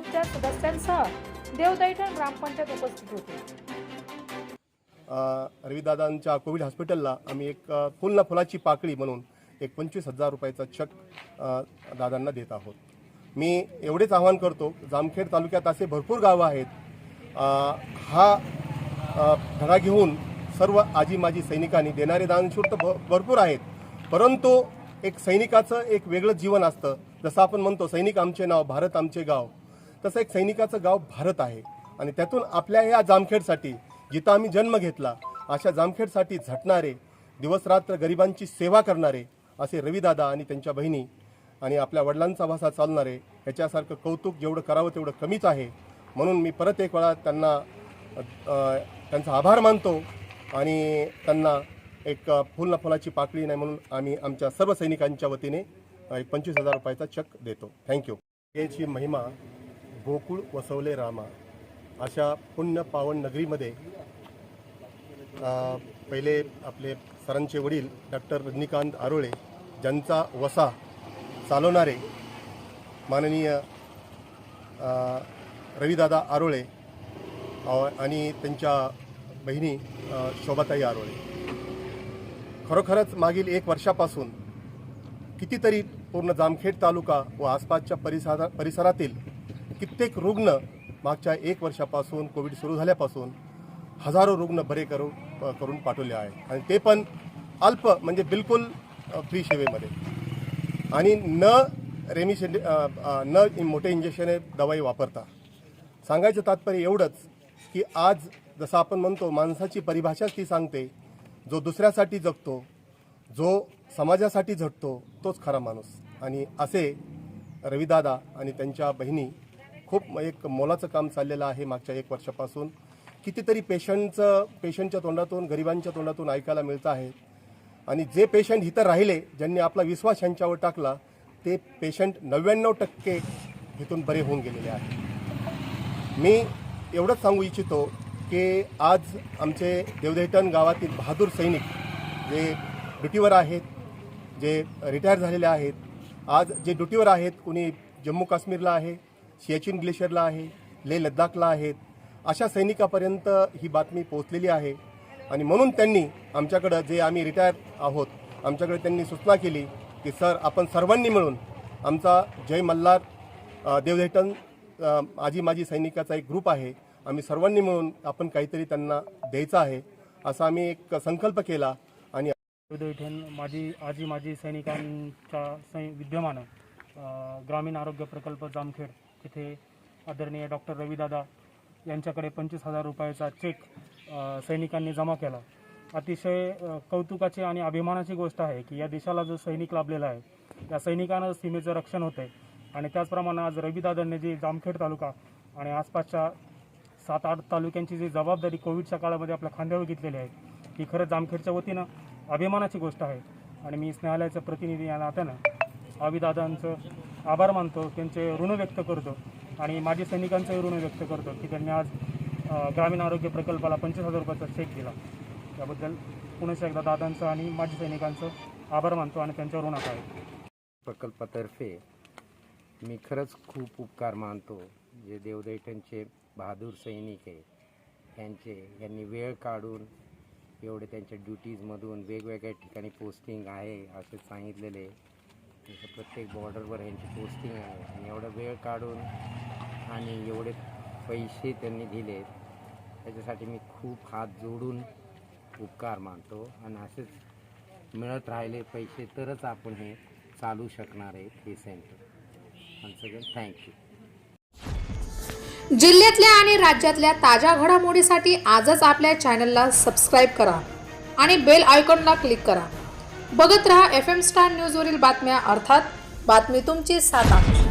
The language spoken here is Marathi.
ग्रुपच्या सदस्यांसह देवदैठण ग्रामपंचायत उपस्थित होते. रवीदादांच्या कोविड हॉस्पिटलला आम्ही एक फुल ना फुलाची पाकळी म्हणून एक पंचवीस हजार रुपयाचा चक दादांना देत आहोत. मी एवढेच आवाहन करतो जामखेड तालुक्यात असे भरपूर गावं आहेत हा धडा घेऊन सर्व आजी माजी सैनिकांनी देणारे दानशूर तर भ- भरपूर आहेत. परंतु एक सैनिकाचं एक वेगळं जीवन असतं. जसं आपण म्हणतो सैनिक आमचे नाव भारत आमचे गाव. तसं एक सैनिकाचं गाव भारत आहे. आणि त्यातून आपल्या या जामखेडसाठी जिथं आम्ही जन्म घेतला अशा जामखेडसाठी झटणारे दिवसरात्र गरिबांची सेवा करणारे असे रविदादा आणि त्यांच्या बहिणी आणि आपल्या वडिलांचा भाषा चालणारे ह्याच्यासारखं कौतुक जेवढं करावं तेवढं कमीच आहे. म्हणून मी परत एक वेळा त्यांना त्यांचा आभार मानतो आणि त्यांना एक फुल न फुलाची पाकळी नाही म्हणून आम्ही आमच्या सर्व सैनिकांच्या वतीने एक पंचवीस हजार रुपयाचा चक देतो. थँक्यू याची महिमा गोकुळ वसवले रामा अशा पुण्य पावन नगरीमध्ये पहिले आपले सरांचे वडील डॉक्टर रजनीकांत आरोळे ज्यांचा वसा चालवणारे माननीय अ, रविदादा आरोळे आणि त्यांच्या बहिणी शोभाताई आरोळे. खरोखरच मागील एक वर्षापासून कितीतरी पूर्ण जामखेड तालुका व आसपासच्या परिसरा परिसरातील कित्येक रुग्ण मागच्या एक वर्षापासून कोविड सुरू झाल्यापासून हजारो रुग्ण बरे करू करून पाठवले आहेत आणि ते पण अल्प म्हणजे बिलकुल फ्री सेवेमध्ये. आणि न रेमिशेड न मोठे इंजेक्शने दवाई वापरता. सांगायचं तात्पर्य एवढंच की आज जसं आपण म्हणतो माणसाची परिभाषाच ती सांगते जो दुसऱ्यासाठी जगतो जो समाजासाठी झटतो तोच खरा माणूस. आणि असे रविदादा आणि त्यांच्या बहिणी खूप एक मोलाचं काम चाललेलं आहे मागच्या एक वर्षापासून. कितीतरी पेशंटचं पेशंटच्या तोंडातून गरिबांच्या तोंडातून ऐकायला मिळतं आहे. आणि जे पेशंट इथं राहिले ज्यांनी आपला विश्वास यांच्यावर टाकला ते पेशंट नव्याण्णव टक्के इथून बरे होऊन गेलेले आहेत. मी एवढंच सांगू इच्छितो की आज आमचे देवदेटन गावातील बहादूर सैनिक जे ड्युटीवर आहेत जे रिटायर झालेले आहेत आज जे ड्युटीवर आहेत कुणी जम्मू काश्मीरला आहे सियाचिन ग्लेशियरला आहे लेह लद्दाखला आहेत. अशा सैनिकापर्यंत ही बातमी पोहोचलेली आहे. आणि म्हणून त्यांनी आमच्याकडं जे आम्ही रिटायर आहोत आमच्याकडे त्यांनी सूचना केली की सर आपण सर्वांनी मिळून आमचा जय मल्हार देवधेटन आजी माजी सैनिकाचा एक ग्रुप आहे. आम्ही सर्वांनी मिळून आपण काहीतरी त्यांना द्यायचं आहे. असा आम्ही एक संकल्प केला आणि विधेयठण माजी आजी माजी सैनिकांच्या सै विद्यमान ग्रामीण आरोग्य प्रकल्प जामखेड तिथे आदरणीय डॉक्टर रवीदादा यांच्याकडे पंचवीस हजार रुपयाचा चेक सैनिकांनी जमा केला. अतिशय कौतुकाची आणि अभिमानाची गोष्ट आहे की या देशाला जो सैनिक लाभलेला आहे त्या सैनिकांना सीमेचं रक्षण होतं आहे आणि त्याचप्रमाणे आज रवीदादांनी जी जामखेड तालुका आणि आसपासच्या सात आठ तालुक्यांची जी जबाबदारी कोविडच्या काळामध्ये आपल्या खांद्यावर घेतलेली आहे ही खरंच जामखेडच्या वतीनं अभिमानाची गोष्ट आहे. आणि मी स्नेहालयाचं प्रतिनिधी या नात्यानं अविदादांचं आभार मानतो त्यांचे ऋण व्यक्त करतो आणि माजी सैनिकांचंही ऋण व्यक्त करतो की त्यांनी आज ग्रामीण आरोग्य प्रकल्पाला पंचवीस हजार रुपयाचा चेक दिला. त्याबद्दल पुन्हा एकदा दादांचं आणि माजी सैनिकांचं आभार मानतो आणि त्यांच्या ऋणात आहे. प्रकल्पातर्फे मी खरंच खूप उपकार मानतो. जे देवदैठणचे बहादूर सैनिक आहे त्यांचे यांनी वेळ काढून एवढे त्यांच्या ड्युटीजमधून वेगवेगळ्या ठिकाणी पोस्टिंग आहे असे सांगितलेले. जसं प्रत्येक बॉर्डरवर यांची पोस्टिंग आहे. आणि एवढा वेळ काढून आणि एवढे पैसे त्यांनी दिले त्याच्यासाठी मी खूप हात जोडून उपकार मानतो. आणि असेच मिळत राहिले पैसे तरच आपण हे चालू शकणार आहे हे सेंटर सगळं थँक्यू जिल्ह्यातल्या आणि राज्यातल्या ताज्या घडामोडीसाठी आजच आपल्या चॅनलला सबस्क्राईब करा आणि बेल आयकॉनला क्लिक करा. बघत रहा एफ एम स्टार न्यूजवरील बातम्या अर्थात बातमी तुमची सात आमची